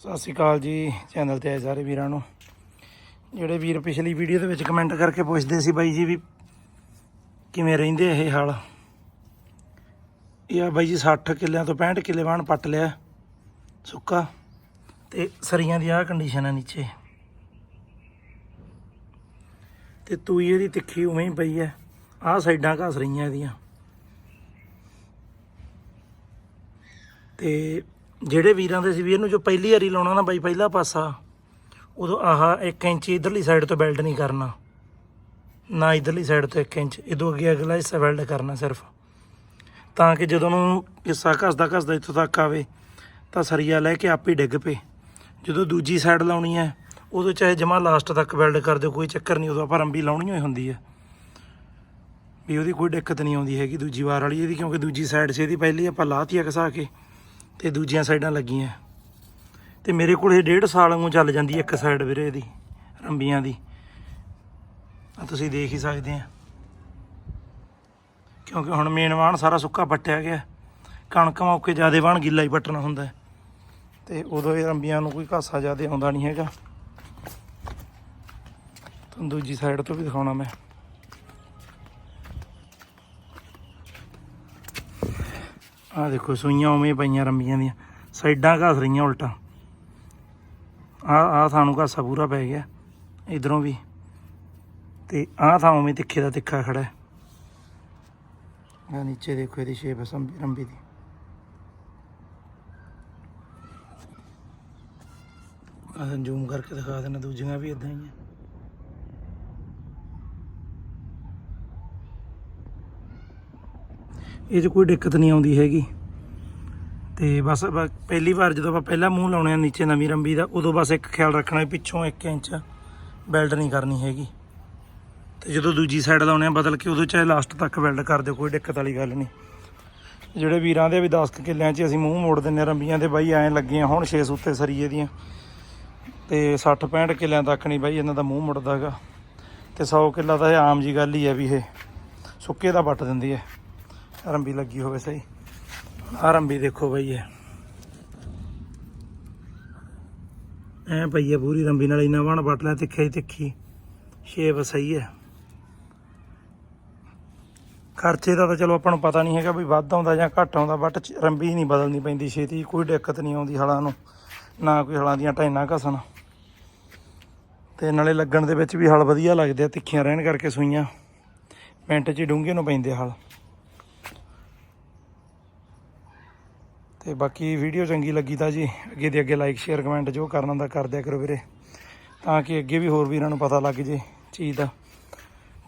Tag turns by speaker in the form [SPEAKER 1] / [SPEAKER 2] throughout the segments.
[SPEAKER 1] ਸਤਿ ਸ਼੍ਰੀ ਅਕਾਲ ਜੀ, ਚੈਨਲ ਤੇ ਆਏ ਸਾਰੇ ਵੀਰਾਂ ਨੂੰ। ਜਿਹੜੇ ਵੀਰ ਪਿਛਲੀ ਵੀਡੀਓ ਦੇ ਵਿੱਚ ਕਮੈਂਟ ਕਰਕੇ ਪੁੱਛਦੇ ਸੀ ਬਾਈ ਜੀ ਵੀ ਕਿਵੇਂ ਰਹਿੰਦੇ ਇਹ ਹਾਲ? ਇਹ ਆ ਬਾਈ ਜੀ 60 ਕਿੱਲਿਆਂ ਤੋਂ 65 ਕਿੱਲੇ ਵਾਣ ਪੱਟ ਲਿਆ, ਸੁੱਕਾ ਤੇ ਸਰੀਆਂ ਦੀ ਆਹ ਕੰਡੀਸ਼ਨ ਹੈ ਨੀਚੇ। ਤੇ ਤੂਈ ਇਹਦੀ ਤਿੱਖੀ ਉਵੇਂ ਹੀ ਪਈ ਹੈ ਆਹ ਸਾਈਡਾਂ ਘਸ ਰਹੀਆਂ ਇਹਦੀਆਂ। ਤੇ ਜਿਹੜੇ ਵੀਰਾਂ ਦੇ ਸੀ ਵੀ ਇਹਨੂੰ ਜੋ ਪਹਿਲੀ ਵਾਰੀ ਲਾਉਣਾ ਨਾ ਬਾਈ, ਪਹਿਲਾ ਪਾਸਾ, ਉਦੋਂ ਆਹ 1 ਇੰਚ ਇਧਰਲੀ ਸਾਈਡ ਤੋਂ ਬੈਲਟ ਨਹੀਂ ਕਰਨਾ। ਨਾ ਇਧਰਲੀ ਸਾਈਡ ਤੋਂ 1 ਇੰਚ ਇਦੋਂ ਅੱਗੇ ਅਗਲਾ ਹਿੱਸਾ ਵੈਲਡ ਕਰਨਾ ਸਿਰਫ। ਤਾਂ ਕਿ ਜਦੋਂ ਨੂੰ ਹਿੱਸਾ ਘਸਦਾ ਘਸਦਾ ਇੱਥੋਂ ਤੱਕ ਆਵੇ, ਤਾਂ ਸਰੀਆ ਲੈ ਕੇ ਆਪੇ ਡਿੱਗ ਪਏ। ਜਦੋਂ ਦੂਜੀ ਸਾਈਡ ਲਾਉਣੀ ਹੈ, ਉਦੋਂ ਚਾਹੇ ਜਮਾ ਲਾਸਟ ਤੱਕ ਵੈਲਡ ਕਰ ਦਿਓ, ਕੋਈ ਚੱਕਰ ਨਹੀਂ, ਉਦੋਂ ਆਪਾਂ ਰੰਬੀ ਲਾਉਣੀ ਹੋਈ ਹੁੰਦੀ ਹੈ। ਵੀ ਉਹਦੀ ਕੋਈ ਦਿੱਕਤ ਨਹੀਂ ਆਉਂਦੀ ਹੈਗੀ ਦੂਜੀ ਵਾਰ ਵਾਲੀ, ਇਹਦੀ ਕਿਉਂਕਿ ਦੂਜੀ ਸਾਈਡ ਸੀ ਇਹਦੀ ਪਹਿਲੀ ਆਪਾਂ ਲਾਤੀ ਆ ਘਸਾ ਕੇ। ਤੇ ਦੂਜੀਆਂ ਸਾਈਡਾਂ ਲੱਗੀਆਂ। ਤੇ ਮੇਰੇ ਕੋਲ ਇਹ ਡੇਢ ਸਾਲ ਵਾਂਗੂ ਚੱਲ ਜਾਂਦੀ ਹੈ ਇੱਕ ਸਾਈਡ ਵੀਰੇ ਇਹਦੀ, ਰੰਬੀਆਂ ਦੀ। ਆ ਤੁਸੀਂ ਦੇਖ ਹੀ ਸਕਦੇ ਆ। ਕਿਉਂਕਿ ਹੁਣ ਮੇਨ ਵਾਣ ਸਾਰਾ ਸੁੱਕਾ ਪੱਟਿਆ ਗਿਆ। ਕਣਕ ਮੌਕੇ ਜਿਆਦੇ ਵਾਣ ਗਿੱਲਾ ਹੀ ਪੱਟਣਾ ਹੁੰਦਾ ਹੈ। ਤੇ ਉਦੋਂ ਇਹ ਰੰਬੀਆਂ ਨੂੰ ਕੋਈ ਘਾਸਾ ਜਿਆਦੇ ਆਉਂਦਾ ਨਹੀਂ ਹੈਗਾ। ਤੁਹਾਨੂੰ ਦੂਜੀ ਸਾਈਡ ਤੋਂ ਵੀ ਦਿਖਾਉਣਾ ਮੈਂ। ਆ ਦੇਖੋ, ਸੂਈਆਂ ਉਵੇਂ ਪਈਆਂ ਰੰਬੀਆਂ ਦੀਆਂ। ਸਾਈਡਾਂ ਘਸ ਰਹੀਆਂ ਉਲਟਾ। ਆ ਆ ਸਾਨੂੰ ਘਾਸਾ ਪੂਰਾ ਪੈ ਗਿਆ, ਇਧਰੋਂ ਵੀ। ਤੇ ਆਹ ਥਾਂ ਉਵੇਂ ਤਿੱਖੇ ਦਾ ਤਿੱਖਾ ਖੜਾ ਹੈ। ਆ ਨੀਚੇ ਦੇਖੋ ਇਹਦੀ ਸ਼ੇਪ ਸੰਭੀ ਰੰਬੀ ਦੀ। ਆਹ ਜ਼ੂਮ ਕਰਕੇ ਦਿਖਾ ਦੇਣਾ ਦੂਜੀਆਂ ਵੀ ਇਦਾਂ ਹੀ ਆ ਇਹ 'ਚ ਕੋਈ ਦਿੱਕਤ ਨਹੀਂ ਆਉਂਦੀ ਹੈਗੀ। ਤੇ ਬਸ ਪਹਿਲੀ ਵਾਰ ਜਦੋਂ ਆਪਾਂ ਪਹਿਲਾ ਮੂੰਹ ਲਾਉਣੇ ਆ ਨੀਚੇ ਨਵੀਂ ਰੰਬੀ ਦਾ, ਉਦੋਂ ਬਸ ਇੱਕ ਖਿਆਲ ਰੱਖਣਾ ਵੀ ਪਿੱਛੋਂ 1 ਇੰਚ ਵੈਲਡ ਨਹੀਂ ਕਰਨੀ ਹੈਗੀ। ਤੇ ਜਦੋਂ ਦੂਜੀ ਸਾਈਡ ਲਾਉਣੇ ਆ ਬਦਲ ਕੇ ਉਦੋਂ ਚਾਹੇ ਲਾਸਟ ਤੱਕ ਵੈਲਡ ਕਰ ਦਿਓ, ਕੋਈ ਦਿੱਕਤ ਵਾਲੀ ਗੱਲ ਨਹੀਂ। ਜਿਹੜੇ ਵੀਰਾਂ ਦੇ ਵੀ 10 ਕੁ ਕਿੱਲਿਆਂ 'ਚ ਅਸੀਂ ਮੂੰਹ ਮੋੜ ਦਿੰਨੇ ਆ ਰੰਬੀਆਂ ਦੇ, ਬਾਈ ਐਂ ਲੱਗੀਆਂ ਹੁਣ 6 ਉੱਤੇ ਸਰੀਏ ਦੀਆਂ। ਤੇ 60 65 ਕਿੱਲਿਆਂ ਤੱਕ ਨਹੀਂ ਬਾਈ ਇਹਨਾਂ ਦਾ ਮੂੰਹ ਮੁੜਦਾਗਾ ਤੇ 100 ਕਿੱਲਾ ਤਾਂ ਇਹ ਆਮ ਜੀ ਗੱਲ ਹੀ ਹੈ ਵੀ ਇਹ ਸੁੱਕੇ ਦਾ ਵੱਟ ਦਿੰਦੀ ਹੈ। ਰੰਬੀ ਲੱਗੀ ਹੋਵੇ ਸਹੀ। ਆਹ ਰੰਬੀ ਦੇਖੋ ਬਾਈ ਇਹ। ਐ ਪਈ ਹੈ ਪੂਰੀ ਰੰਬੀ ਨਾਲ ਇੰਨਾ ਵਣ ਵੱਟ ਲਿਆ, ਤਿੱਖੀ ਹੀ ਤਿੱਖੀ। ਸ਼ੇਪ ਸਹੀ ਹੈ ਖਰਚੇ ਦਾ ਤਾਂ ਚਲੋ ਆਪਾਂ ਨੂੰ ਪਤਾ ਨਹੀਂ ਹੈਗਾ ਵੀ ਵੱਧ ਆਉਂਦਾ ਜਾਂ ਘੱਟ ਆਉਂਦਾ ਬਟ ਰੰਬੀ ਨਹੀਂ ਬਦਲਣੀ ਪੈਂਦੀ ਛੇਤੀ, ਕੋਈ ਦਿੱਕਤ ਨਹੀਂ ਆਉਂਦੀ ਹਲਾਂ ਨੂੰ, ਨਾ ਕੋਈ ਹਲਾਂ ਦੀਆਂ ਟਾਈਨਾਂ ਘਸਣ। ਤੇ ਨਾਲੇ ਲੱਗਣ ਦੇ ਵਿੱਚ ਵੀ ਹਲ ਵਧੀਆ ਲੱਗਦੇ ਆ, ਤਿੱਖੀਆਂ ਰਹਿਣ ਕਰਕੇ ਸੂਈਆਂ। ਮਿੰਟ 'ਚ ਹੀ ਡੂੰਘੇ ਨੂੰ ਪੈਂਦੇ ਆ ਹਲ। ਤੇ ਬਾਕੀ ਵੀਡੀਓ ਚੰਗੀ ਲੱਗੀ ਤਾਂ ਜੀ, ਅੱਗੇ ਦੇ ਅੱਗੇ ਲਾਈਕ ਸ਼ੇਅਰ ਕਮੈਂਟ ਜੋ ਕਰਨਾ ਦਾ ਕਰ ਦਿਆ ਕਰੋ ਵੀਰੇ। ਤਾਂ ਕਿ ਅੱਗੇ ਵੀ ਹੋਰ ਵੀ ਇਹਨਾਂ ਨੂੰ ਪਤਾ ਲੱਗ ਜੇ ਚੀਜ਼ ਦਾ।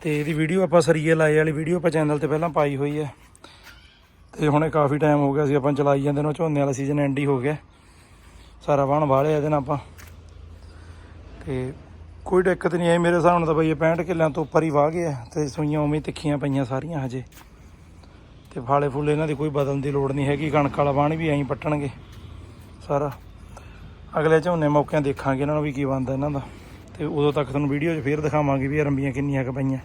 [SPEAKER 1] ਤੇ ਇਹਦੀ ਵੀਡੀਓ ਆਪਾਂ ਸਰੀਏ ਲਾਏ ਵਾਲੀ ਵੀਡੀਓ ਆਪਾਂ ਚੈਨਲ ਤੇ ਪਹਿਲਾਂ ਪਾਈ ਹੋਈ ਹੈ। ਤੇ ਹੁਣੇ ਕਾਫੀ ਟਾਈਮ ਹੋ ਗਿਆ ਸੀ, ਆਪਾਂ ਚਲਾਈ ਜਾਂਦੇ ਨੂੰ, ਝੋਨੇ ਵਾਲਾ ਸੀਜ਼ਨ ਐਂਡ ਹੀ ਹੋ ਗਿਆ। ਸਾਰਾ ਵਾਹਣ ਵਾਲਿਆ ਇਹਦੇ ਨਾਲ ਆਪਾਂ। ਤੇ ਕੋਈ ਦਿੱਕਤ ਨਹੀਂ ਆਈ ਮੇਰੇ ਹਿਸਾਬ ਨਾਲ ਤਾਂ ਬਈ ਇਹ 65 ਕਿੱਲਿਆਂ ਤੋਂ ਉੱਪਰ ਹੀ ਵਾਹ ਗਿਆ ਤੇ ਸੂਈਆਂ ਉਵੇਂ ਤਿੱਖੀਆਂ ਪਈਆਂ ਸਾਰੀਆਂ ਹਜੇ। ਤੇ ਫਾਲੇ ਫੁੱਲੇ ਇਹਨਾਂ ਦੀ ਕੋਈ ਬਦਲਣ ਦੀ ਲੋੜ ਨਹੀਂ ਹੈਗੀ, ਕਣਕ ਵਾਲਾ ਵਾਣ ਵੀ ਐਂ ਪੱਟਣਗੇ ਸਾਰਾ। ਅਗਲੇ ਝੋਨੇ ਮੌਕਿਆਂ ਦੇਖਾਂਗੇ ਇਹਨਾਂ ਨੂੰ ਵੀ ਕੀ ਬਣਦਾ ਇਹਨਾਂ ਦਾ। ਤੇ ਉਦੋਂ ਤੱਕ ਤੁਹਾਨੂੰ ਵੀਡੀਓ 'ਚ ਫੇਰ ਦਿਖਾਵਾਂਗੇ ਵੀ ਇਹ ਰੰਬੀਆਂ ਕਿੰਨੀਆਂ ਕੁ ਪਈਆਂ।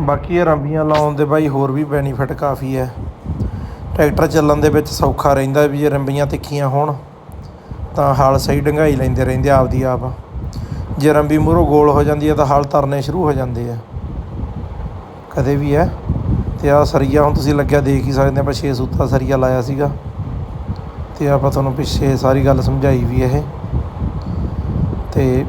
[SPEAKER 1] ਬਾਕੀ ਇਹ ਰੰਬੀਆਂ ਲਾਉਣ ਦੇ ਬਾਈ ਹੋਰ ਵੀ ਬੈਨੀਫਿਟ ਕਾਫੀ ਹੈ। ਟਰੈਕਟਰ ਚੱਲਣ ਦੇ ਵਿੱਚ ਸੌਖਾ ਰਹਿੰਦਾ ਵੀ ਜੇ ਰੰਬੀਆਂ ਤਿੱਖੀਆਂ ਹੋਣ, ਤਾਂ ਹਲ ਸਹੀ ਡੰਗਾਈ ਲੈਂਦੇ ਰਹਿੰਦੇ ਆਪਦੀ ਆਪ। ਜੇ ਰੰਬੀ ਮੂਹਰੋਂ ਗੋਲ ਹੋ ਜਾਂਦੀ ਹੈ ਤਾਂ ਹਲ ਤਰਨੇ ਸ਼ੁਰੂ ਹੋ ਜਾਂਦੇ ਆ। ਕਦੇ ਵੀ ਹੈ। ਤੇ ਆ ਸਰੀਆ ਹੁਣ ਤੁਸੀਂ ਲੱਗਿਆ ਦੇਖ ਹੀ ਸਕਦੇ ਆਪਾਂ 6 ਸੂਤਾ ਸਰੀਆ ਲਾਇਆ ਸੀਗਾ। ਤੇ ਆਪਾਂ ਤੁਹਾਨੂੰ ਪਿੱਛੇ ਸਾਰੀ ਗੱਲ ਸਮਝਾਈ ਵੀ ਇਹ। ਤੇ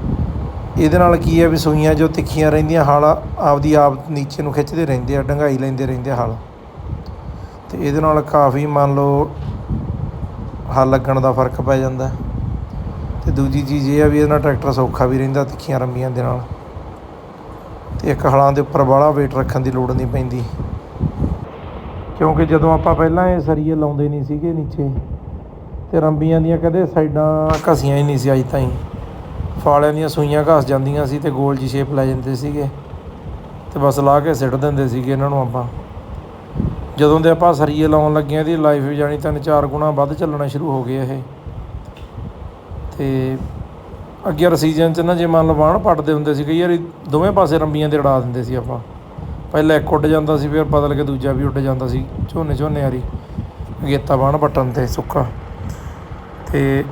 [SPEAKER 1] ਇਹਦੇ ਨਾਲ ਕੀ ਹੈ ਵੀ ਸੂਈਆਂ ਜੋ ਤਿੱਖੀਆਂ ਰਹਿੰਦੀਆਂ, ਹਲ ਆਪਦੀ ਆਪ ਨੀਚੇ ਨੂੰ ਖਿੱਚਦੇ ਰਹਿੰਦੇ ਆ, ਡੰਗਾਈ ਲੈਂਦੇ ਰਹਿੰਦੇ ਆ ਹਲ। ਤੇ ਇਹਦੇ ਨਾਲ ਕਾਫੀ ਮੰਨ ਲਓ ਹੱਲ ਲੱਗਣ ਦਾ ਫ਼ਰਕ ਪੈ ਜਾਂਦਾ। ਹੈ। ਤੇ ਦੂਜੀ ਚੀਜ਼ ਇਹ ਆ ਵੀ ਇਹਦੇ ਨਾਲ ਟਰੈਕਟਰ ਸੌਖਾ ਵੀ ਰਹਿੰਦਾ ਤਿੱਖੀਆਂ ਰੰਬੀਆਂ ਦੇ ਨਾਲ। ਤੇ ਇੱਕ ਹਲਾਂ ਦੇ ਉੱਪਰ ਬਾਹਲਾ weight ਰੱਖਣ ਦੀ ਲੋੜ ਨਹੀਂ ਪੈਂਦੀ। ਕਿਉਂਕਿ ਜਦੋਂ ਆਪਾਂ ਪਹਿਲਾਂ ਇਹ ਸਰੀਏ ਲਾਉਂਦੇ ਨਹੀਂ ਸੀਗੇ ਨੀਚੇ, ਤੇ ਰੰਬੀਆਂ ਦੀਆਂ ਕਦੇ ਸਾਈਡਾਂ ਘਸੀਆਂ ਹੀ ਨਹੀਂ ਸੀ ਅਜ ਤਾਈਂ। ਫਾਲਿਆਂ ਦੀਆਂ ਸੂਈਆਂ ਘਸ ਜਾਂਦੀਆਂ ਸੀ ਤੇ ਗੋਲ ਜੀ ਸ਼ੇਪ ਲੈ ਜਾਂਦੇ ਸੀਗੇ। ਤੇ ਬਸ ਲਾ ਕੇ ਸਿੱਟ ਦਿੰਦੇ ਸੀਗੇ ਇਹਨਾਂ ਨੂੰ ਆਪਾਂ। ਜਦੋਂ ਦੇ ਆਪਾਂ ਸਰੀਏ ਲਾਉਣ ਲੱਗੇ ਆ ਇਹਦੀ ਲਾਈਫ ਵੀ ਜਾਣੀ ਤਿੰਨ ਚਾਰ ਗੁਣਾ ਵੱਧ ਚੱਲਣਾ ਸ਼ੁਰੂ ਹੋ ਗਏ ਇਹ। ਤੇ ਅੱਗੇ ਯਾਰ ਸੀਜ਼ਨ ਚ ਨਾ ਜੇ ਮੰਨ ਲਓ ਵਾਣ ਪੱਟਦੇ ਹੁੰਦੇ ਸੀ, ਕਈ ਵਾਰੀ ਦੋਵੇਂ ਪਾਸੇ ਰੰਬੀਆਂ 'ਤੇ ਉਡਾ ਦਿੰਦੇ ਸੀ ਆਪਾਂ। ਪਹਿਲਾਂ ਇੱਕ ਉੱਡ ਜਾਂਦਾ ਸੀ, ਫਿਰ ਬਦਲ ਕੇ ਦੂਜਾ ਵੀ ਉੱਡ ਜਾਂਦਾ ਸੀ, ਝੋਨੇ ਝੋਨੇ ਵਾਰੀ। ਅਗੇਤਾ ਬਾਣ ਪੱਟਣ ਤੇ ਸੁੱਕਾ। ਤੇ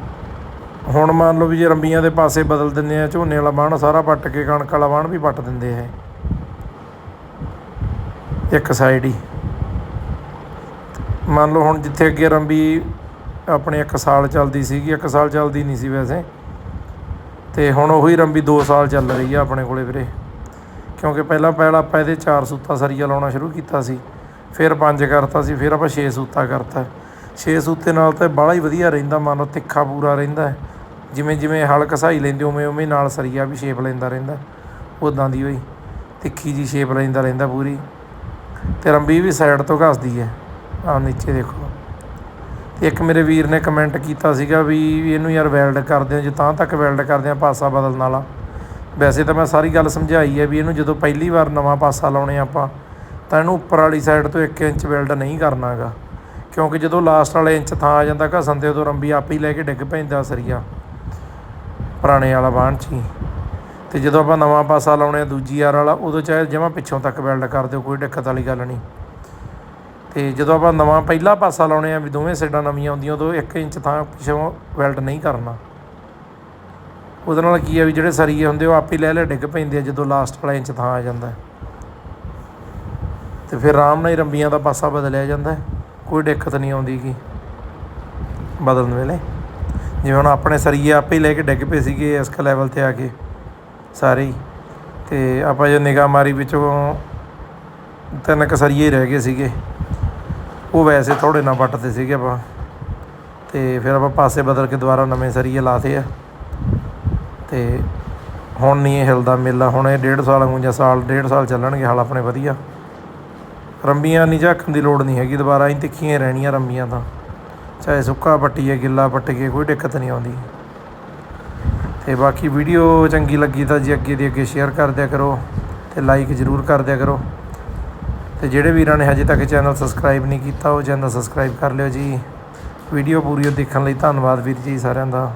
[SPEAKER 1] ਹੁਣ ਮੰਨ ਲਓ ਵੀ ਜੇ ਰੰਬੀਆਂ ਦੇ ਪਾਸੇ ਬਦਲ ਦਿੰਦੇ ਆ, ਝੋਨੇ ਵਾਲਾ ਬਾਣ ਸਾਰਾ ਪੱਟ ਕੇ ਕਣਕ ਵਾਲਾ ਬਾਣ ਵੀ ਪੱਟ ਦਿੰਦੇ ਆ ਇੱਕ ਸਾਈਡ ਹੀ। ਮੰਨ ਲਓ ਹੁਣ ਜਿੱਥੇ ਅੱਗੇ ਰੰਬੀ ਆਪਣੇ ਇੱਕ ਸਾਲ ਚੱਲਦੀ ਸੀਗੀ, ਇੱਕ ਸਾਲ ਚੱਲਦੀ ਨਹੀਂ ਸੀ ਵੈਸੇ। ਤੇ ਹੁਣ ਉਹੀ ਰੰਬੀ 2 ਸਾਲ ਚੱਲ ਰਹੀ ਆ ਆਪਣੇ ਕੋਲੇ ਵੀਰੇ। ਕਿਉਂਕਿ ਪਹਿਲਾਂ ਪਹਿਲਾਂ ਆਪਾਂ ਇਹਦੇ 4 ਸੂਤਾ ਸਰੀਆ ਲਾਉਣਾ ਸ਼ੁਰੂ ਕੀਤਾ ਸੀ, ਫਿਰ 5 ਕਰਤਾ ਸੀ, ਫਿਰ ਆਪਾਂ 6 ਸੂਤਾ ਕਰਤਾ। 6 ਸੂਤੇ ਨਾਲ ਤਾਂ ਬਾਹਲਾ ਹੀ ਵਧੀਆ ਰਹਿੰਦਾ, ਮੰਨ ਲਓ ਤਿੱਖਾ ਪੂਰਾ ਰਹਿੰਦਾ। ਜਿਵੇਂ ਜਿਵੇਂ ਹਲ ਘਸਾਈ ਲੈਂਦੇ, ਉਵੇਂ ਉਵੇਂ ਨਾਲ ਸਰੀਆ ਵੀ ਸ਼ੇਪ ਲੈਂਦਾ ਰਹਿੰਦਾ। ਉਦਾਂ ਦੀ ਹੋਈ। ਤਿੱਖੀ ਜੀ ਸ਼ੇਪ ਲੈਂਦਾ ਰਹਿੰਦਾ ਪੂਰੀ। ਤੇ ਰੰਬੀ ਵੀ ਸਾਈਡ ਤੋਂ ਘਸਦੀ ਹੈ। ਆ ਨੀਚੇ ਦੇਖੋ। ਇੱਕ ਮੇਰੇ ਵੀਰ ਨੇ ਕਮੈਂਟ ਕੀਤਾ ਸੀਗਾ ਵੀ ਇਹਨੂੰ ਯਾਰ ਵੈਲਡ ਕਰਦੇ ਹੋ, ਜੇ ਤਾਂ ਤੱਕ ਵੈਲਡ ਕਰਦੇ ਆ ਪਾਸਾ ਬਦਲਣ ਵਾਲਾ। ਵੈਸੇ ਤਾਂ ਮੈਂ ਸਾਰੀ ਗੱਲ ਸਮਝਾਈ ਹੈ ਵੀ ਇਹਨੂੰ ਜਦੋਂ ਪਹਿਲੀ ਵਾਰ ਨਵਾਂ ਪਾਸਾ ਲਾਉਣੇ ਆਪਾਂ, ਤਾਂ ਇਹਨੂੰ ਉੱਪਰ ਵਾਲੀ ਸਾਈਡ ਤੋਂ 1 ਇੰਚ ਵੈਲਡ ਨਹੀਂ ਕਰਨਾਗਾ। ਕਿਉਂਕਿ ਜਦੋਂ ਲਾਸਟ ਵਾਲੇ ਇੰਚ ਥਾਂ ਆ ਜਾਂਦਾ, ਘਸਣ ਤੇ ਉਦੋਂ ਰੰਬੀ ਆਪ ਹੀ ਲੈ ਕੇ ਡਿੱਗ ਪੈਂਦਾ ਸਰੀਆ, ਪੁਰਾਣੇ ਵਾਲਾ ਬਾਣ 'ਚ ਹੀ। ਤੇ ਜਦੋਂ ਆਪਾਂ ਨਵਾਂ ਪਾਸਾ ਲਾਉਣੇ ਆ ਦੂਜੀ ਯਾਰ ਵਾਲਾ, ਉਦੋਂ ਚਾਹੇ ਜਮਾਂ ਪਿੱਛੋਂ ਤੱਕ ਵੈਲਡ ਕਰ ਦਿਓ, ਕੋਈ ਦਿੱਕਤ ਵਾਲੀ ਗੱਲ ਨਹੀਂ। ਅਤੇ ਜਦੋਂ ਆਪਾਂ ਨਵਾਂ ਪਹਿਲਾ ਪਾਸਾ ਲਾਉਣੇ ਆ ਵੀ ਦੋਵੇਂ ਸਾਈਡਾਂ ਨਵੀਆਂ ਹੁੰਦੀਆਂ, ਉਦੋਂ 1 ਇੰਚ ਥਾਂ ਪਿੱਛੋਂ ਵੈਲਡ ਨਹੀਂ ਕਰਨਾ। ਉਹਦੇ ਨਾਲ ਕੀ ਆ ਵੀ ਜਿਹੜੇ ਸਰੀਏ ਹੁੰਦੇ ਉਹ ਆਪੇ ਲੈ ਲੈ ਡਿੱਗ ਪੈਂਦੇ ਆ ਜਦੋਂ ਲਾਸਟ ਵਾਲਾ ਇੰਚ ਥਾਂ ਆ ਜਾਂਦਾ। ਹੈ। ਤੇ ਫਿਰ ਆਰਾਮ ਨਾਲ ਹੀ ਰੰਬੀਆਂ ਦਾ ਪਾਸਾ ਬਦਲਿਆ ਜਾਂਦਾ। ਕੋਈ ਦਿੱਕਤ ਨਹੀਂ ਆਉਂਦੀ ਗੀ ਬਦਲਣ ਵੇਲੇ। ਜਿਵੇਂ ਹੁਣ ਆਪਣੇ ਸਰੀਏ ਆਪੇ ਲੈ ਕੇ ਡਿੱਗ ਪਏ ਸੀਗੇ ਇਸ ਲੈਵਲ ਤੇ ਆ ਕੇ ਸਾਰੇ ਹੀ। ਤੇ ਆਪਾਂ ਜੇ ਨਿਗਾਹ ਮਾਰੀ ਵਿੱਚੋਂ ਤਿੰਨ ਕੁ ਸਰੀਏ ਹੀ ਰਹਿ ਗਏ ਸੀਗੇ। ਉਹ ਵੈਸੇ ਥੋੜੇ ਨਾ ਵੱਟਦੇ ਸੀਗੇ ਆਪਾਂ। ਤੇ ਫਿਰ ਆਪਾਂ ਪਾਸੇ ਬਦਲ ਕੇ ਦੁਬਾਰਾ ਨਵੇਂ ਸਰੀਏ ਲਾਤੇ ਆ। ਤੇ ਹੁਣ ਨਹੀਂ ਇਹ ਹਿਲਦਾ ਮੇਲਾ, ਹੁਣ ਇਹ ਡੇਢ ਸਾਲ ਵਾਂਗੂ ਜਾਂ ਸਾਲ, ਡੇਢ ਸਾਲ ਚੱਲਣਗੇ ਹਾਲ ਆਪਣੇ ਵਧੀਆ। ਰੰਬੀਆਂ ਨਹੀਂ ਝਾਕਣ ਦੀ ਲੋੜ ਨਹੀਂ ਹੈਗੀ, ਦੁਬਾਰਾ ਹੀ ਤਿੱਖੀਆਂ ਰਹਿਣੀਆਂ ਰੰਬੀਆਂ ਤਾਂ। ਚਾਹੇ ਸੁੱਕਾ ਪੱਟੀਏ ਗਿੱਲਾ ਪੱਟੀਏ ਕੋਈ ਦਿੱਕਤ ਨਹੀਂ ਆਉਂਦੀ। ਤੇ ਬਾਕੀ ਵੀਡੀਓ ਚੰਗੀ ਲੱਗੀ ਤਾਂ ਜੀ ਅੱਗੇ ਦੀ ਅੱਗੇ ਸ਼ੇਅਰ ਕਰ ਦਿਆ ਕਰੋ ਤੇ ਲਾਈਕ ਜ਼ਰੂਰ ਕਰ ਦਿਆ ਕਰੋ। ਤੇ ਜਿਹੜੇ ਵੀਰਾਂ ਨੇ ਹਜੇ ਤੱਕ ਚੈਨਲ ਸਬਸਕ੍ਰਾਈਬ ਨਹੀਂ ਕੀਤਾ ਉਹ ਚੈਨਲ ਸਬਸਕ੍ਰਾਈਬ ਕਰ ਲਿਓ ਜੀ। ਵੀਡੀਓ ਪੂਰੀ ਦੇਖਣ ਲਈ ਧੰਨਵਾਦ ਵੀਰ ਜੀ ਸਾਰਿਆਂ ਦਾ।